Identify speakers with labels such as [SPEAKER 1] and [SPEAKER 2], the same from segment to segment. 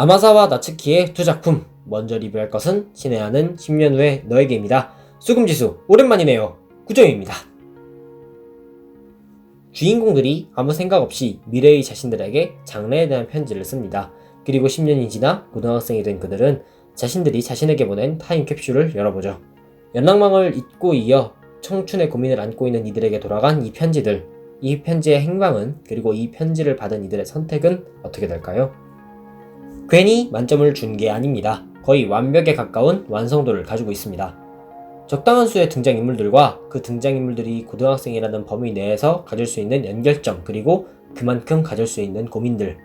[SPEAKER 1] 아마사와 나츠키의 두 작품 먼저 리뷰할 것은 신의하는 10년 후의 너에게입니다. 수금지수 오랜만이네요. 구정입니다. 주인공들이 아무 생각 없이 미래의 자신들에게 장래에 대한 편지를 씁니다. 그리고 10년이 지나 고등학생이 된 그들은 자신들이 자신에게 보낸 타임캡슐을 열어보죠. 연락망을 잊고 이어 청춘의 고민을 안고 있는 이들에게 돌아간 이 편지들. 이 편지의 행방은 그리고 이 편지를 받은 이들의 선택은 어떻게 될까요? 괜히 만점을 준 게 아닙니다. 거의 완벽에 가까운 완성도를 가지고 있습니다. 적당한 수의 등장인물들과 그 등장인물들이 고등학생이라는 범위 내에서 가질 수 있는 연결점 그리고 그만큼 가질 수 있는 고민들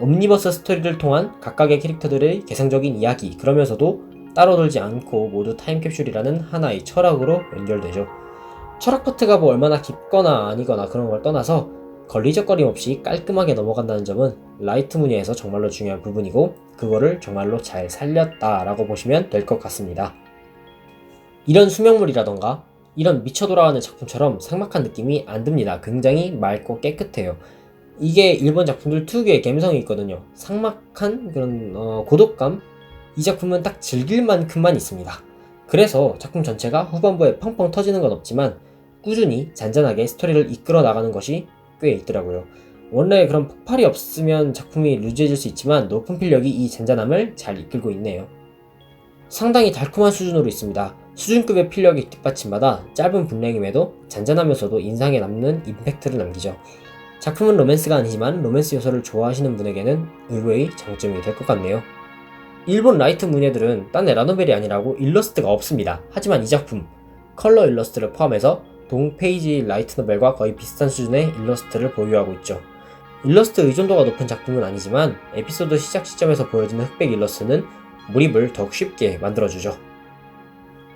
[SPEAKER 1] 옴니버스 스토리를 통한 각각의 캐릭터들의 개성적인 이야기 그러면서도 따로 돌지 않고 모두 타임캡슐이라는 하나의 철학으로 연결되죠. 철학 파트가 뭐 얼마나 깊거나 아니거나 그런 걸 떠나서 걸리적거림 없이 깔끔하게 넘어간다는 점은 라이트 무늬에서 정말로 중요한 부분이고 그거를 정말로 잘 살렸다라고 보시면 될 것 같습니다. 이런 수명물이라던가 이런 미쳐 돌아가는 작품처럼 삭막한 느낌이 안 듭니다. 굉장히 맑고 깨끗해요. 이게 일본 작품들 특유의 감성이 있거든요. 삭막한 그런 어, 고독감. 이 작품은 딱 즐길 만큼만 있습니다. 그래서 작품 전체가 후반부에 펑펑 터지는 건 없지만 꾸준히 잔잔하게 스토리를 이끌어 나가는 것이 꽤 있더라고요. 원래 그런 폭발이 없으면 작품이 루즈해질 수 있지만 높은 필력이 이 잔잔함을 잘 이끌고 있네요. 상당히 달콤한 수준으로 있습니다. 수준급의 필력이 뒷받침받아 짧은 분량임에도 잔잔하면서도 인상에 남는 임팩트를 남기죠. 작품은 로맨스가 아니지만 로맨스 요소를 좋아하시는 분에게는 의외의 장점이 될 것 같네요. 일본 라이트 문예들은 딴 라노벨이 아니라고 일러스트가 없습니다. 하지만 이 작품 컬러 일러스트를 포함해서 동 페이지 라이트 노벨과 거의 비슷한 수준의 일러스트를 보유하고 있죠. 일러스트 의존도가 높은 작품은 아니지만 에피소드 시작 시점에서 보여지는 흑백 일러스트는 몰입을 더욱 쉽게 만들어주죠.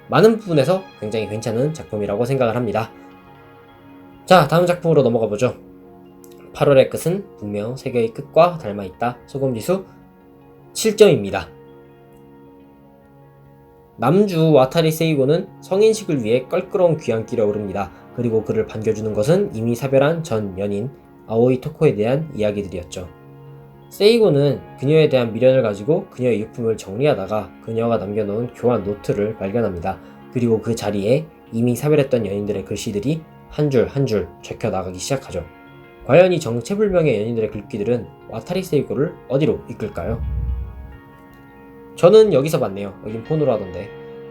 [SPEAKER 1] 많은 부분에서 굉장히 괜찮은 작품이라고 생각을 합니다. 자, 다음 작품으로 넘어가 보죠. 8월의 끝은 분명 세계의 끝과 닮아있다. 소금지수 7점입니다. 남주 와타리 세이고는 성인식을 위해 껄끄러운 귀향길에 오릅니다. 그리고 그를 반겨주는 것은 이미 사별한 전 연인 아오이 토코에 대한 이야기들이었죠. 세이고는 그녀에 대한 미련을 가지고 그녀의 유품을 정리하다가 그녀가 남겨놓은 교환 노트를 발견합니다. 그리고 그 자리에 이미 사별했던 연인들의 글씨들이 한 줄 한 줄 적혀 나가기 시작하죠. 과연 이 정체불명의 연인들의 글귀들은 와타리 세이고를 어디로 이끌까요? 저는 여기서 봤네요. 여긴 폰으로 하던데.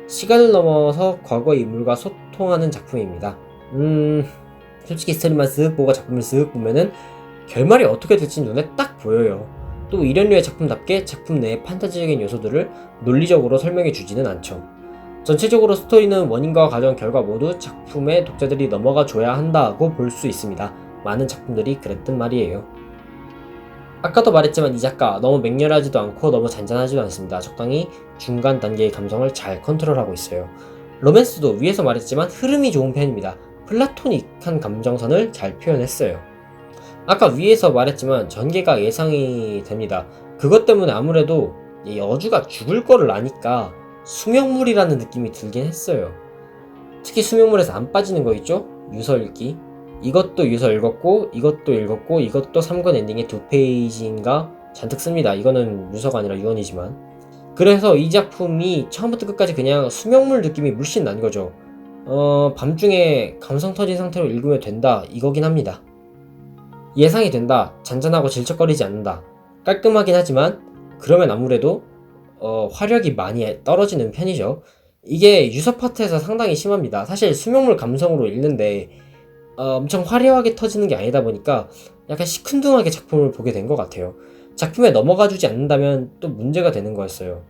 [SPEAKER 1] 시간을 넘어서 과거의 인물과 소통하는 작품입니다. 음, 솔직히 스토리만 쓱 보고 작품을 쓱 보면은 결말이 어떻게 될지 눈에 딱 보여요. 또 이런 류의 작품답게 작품 내의 판타지적인 요소들을 논리적으로 설명해 주지는 않죠. 전체적으로 스토리는 원인과 과정, 결과 모두 작품의 독자들이 넘어가 줘야 한다고 볼 수 있습니다. 많은 작품들이 그랬단 말이에요. 아까도 말했지만 이 작가 너무 맹렬하지도 않고 너무 잔잔하지도 않습니다. 적당히 중간 단계의 감성을 잘 컨트롤하고 있어요. 로맨스도 위에서 말했지만 흐름이 좋은 편입니다. 플라토닉한 감정선을 잘 표현했어요. 아까 위에서 말했지만 전개가 예상이 됩니다. 그것 때문에 아무래도 이 여주가 죽을 거를 아니까 수명물이라는 느낌이 들긴 했어요. 특히 수명물에서 안 빠지는 거 있죠? 유서 읽기. 이것도 유서 읽었고, 이것도 읽었고, 이것도 3권 엔딩에 두 페이지인가 잔뜩 씁니다. 이거는 유서가 아니라 유언이지만. 그래서 이 작품이 처음부터 끝까지 그냥 수명물 느낌이 물씬 난 거죠. 어, 밤중에 감성 터진 상태로 읽으면 된다. 이거긴 합니다. 예상이 된다. 잔잔하고 질척거리지 않는다. 깔끔하긴 하지만, 그러면 아무래도, 어, 화력이 많이 떨어지는 편이죠. 이게 유서 파트에서 상당히 심합니다. 사실 수명물 감성으로 읽는데, 어, 엄청 화려하게 터지는 게 아니다 보니까 약간 시큰둥하게 작품을 보게 된 것 같아요. 작품에 넘어가 주지 않는다면 또 문제가 되는 거였어요.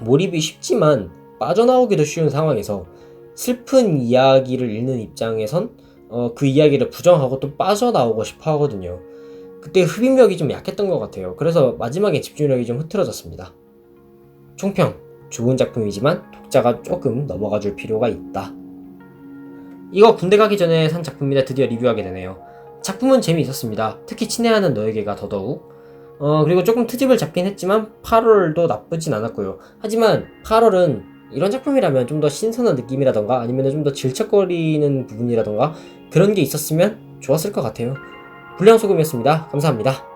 [SPEAKER 1] 몰입이 쉽지만 빠져나오기도 쉬운 상황에서 슬픈 이야기를 읽는 입장에선 어, 그 이야기를 부정하고 또 빠져나오고 싶어 하거든요. 그때 흡입력이 좀 약했던 것 같아요. 그래서 마지막에 집중력이 좀 흐트러졌습니다. 총평. 좋은 작품이지만 독자가 조금 넘어가 줄 필요가 있다. 이거 군대 가기 전에 산 작품인데 드디어 리뷰하게 되네요. 작품은 재미있었습니다. 특히 친애하는 너에게가 더더욱. 어, 그리고 조금 트집을 잡긴 했지만 8월도 나쁘진 않았고요. 하지만 8월은 이런 작품이라면 좀 더 신선한 느낌이라던가 아니면 좀 더 질척거리는 부분이라던가 그런 게 있었으면 좋았을 것 같아요. 불량소금이었습니다. 감사합니다.